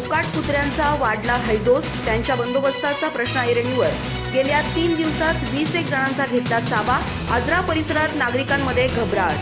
मोकाट कुत्र्यांचा वाढला हैदोस त्यांच्या बंदोबस्ताचा प्रश्न ऐरणीवर. गेल्या तीन दिवसात वीस एक जणांचा घेतला चाबा आजरा परिसरात नागरिकांमध्ये घबराट.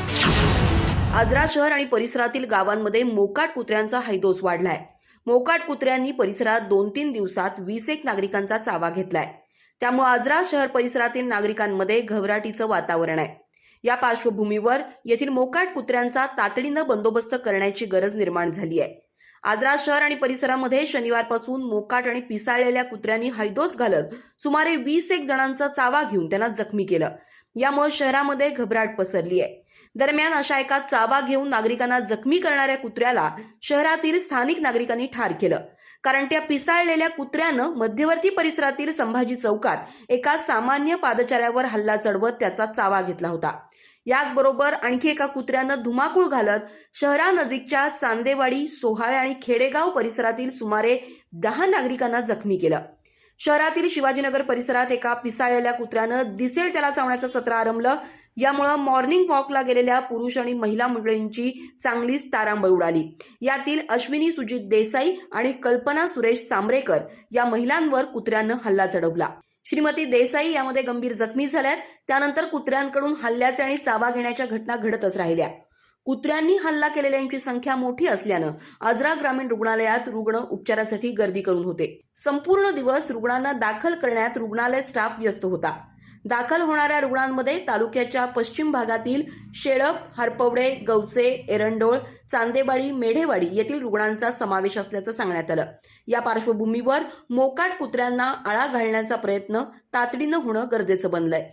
आजरा शहर आणि परिसरातील गावांमध्ये मोकाट कुत्र्यांचा हैदोस वाढलाय. मोकाट कुत्र्यांनी परिसरात दोन तीन दिवसात वीस एक नागरिकांचा चावा घेतलाय. त्यामुळे आजरा शहर परिसरातील नागरिकांमध्ये घबराटीचं वातावरण आहे. या पार्श्वभूमीवर येथील मोकाट कुत्र्यांचा तातडीनं बंदोबस्त करण्याची गरज निर्माण झाली आहे. आजरा शहर आणि परिसरामध्ये शनिवारपासून मोकाट आणि पिसाळलेल्या कुत्र्यांनी हैदोस घालत सुमारे वीस एक जणांचा चावा घेऊन त्यांना जखमी केलं. यामुळे शहरामध्ये घबराट पसरली आहे. दरम्यान अशा एका चावा घेऊन नागरिकांना जखमी करणाऱ्या कुत्र्याला शहरातील स्थानिक नागरिकांनी ठार केलं. कारण त्या पिसाळलेल्या कुत्र्यानं मध्यवर्ती परिसरातील संभाजी चौकात एका सामान्य पादचाऱ्यावर हल्ला चढवत त्याचा चावा घेतला होता. याचबरोबर आणखी एका कुत्र्यानं धुमाकूळ घालत शहरानजीकच्या चांदेवाडी सोहाळे आणि खेडेगाव परिसरातील सुमारे दहा नागरिकांना जखमी केलं. शहरातील शिवाजीनगर परिसरात एका पिसाळलेल्या कुत्र्यानं दिसेल त्याला चावण्याचं सत्र आरंभलं. यामुळं मॉर्निंग वॉकला गेलेल्या पुरुष आणि महिला मंडळींची चांगलीच तारांबळ उडाली. यातील अश्विनी सुजित देसाई आणि कल्पना सुरेश सांबरेकर या महिलांवर कुत्र्यानं हल्ला चढवला. श्रीमती देसाई यामध्ये गंभीर जखमी झाल्यात. त्यानंतर कुत्र्यांकडून हल्ल्याचे आणि चाबा घेण्याच्या घटना घडतच राहिल्या. कुत्र्यांनी हल्ला केलेल्यांची संख्या मोठी असल्यानं आजरा ग्रामीण रुग्णालयात रुग्ण उपचारासाठी गर्दी करून होते. संपूर्ण दिवस रुग्णांना दाखल करण्यात रुग्णालय स्टाफ व्यस्त होता. दाखल होणाऱ्या रुग्णांमध्ये तालुक्याच्या पश्चिम भागातील शेळप हरपवडे गवसे एरंडोळ चांदेवाडी मेढेवाडी येथील रुग्णांचा समावेश असल्याचं सांगण्यात आलं. या पार्श्वभूमीवर मोकाट कुत्र्यांना आळा घालण्याचा प्रयत्न तातडीनं होणं गरजेचं बनलंय.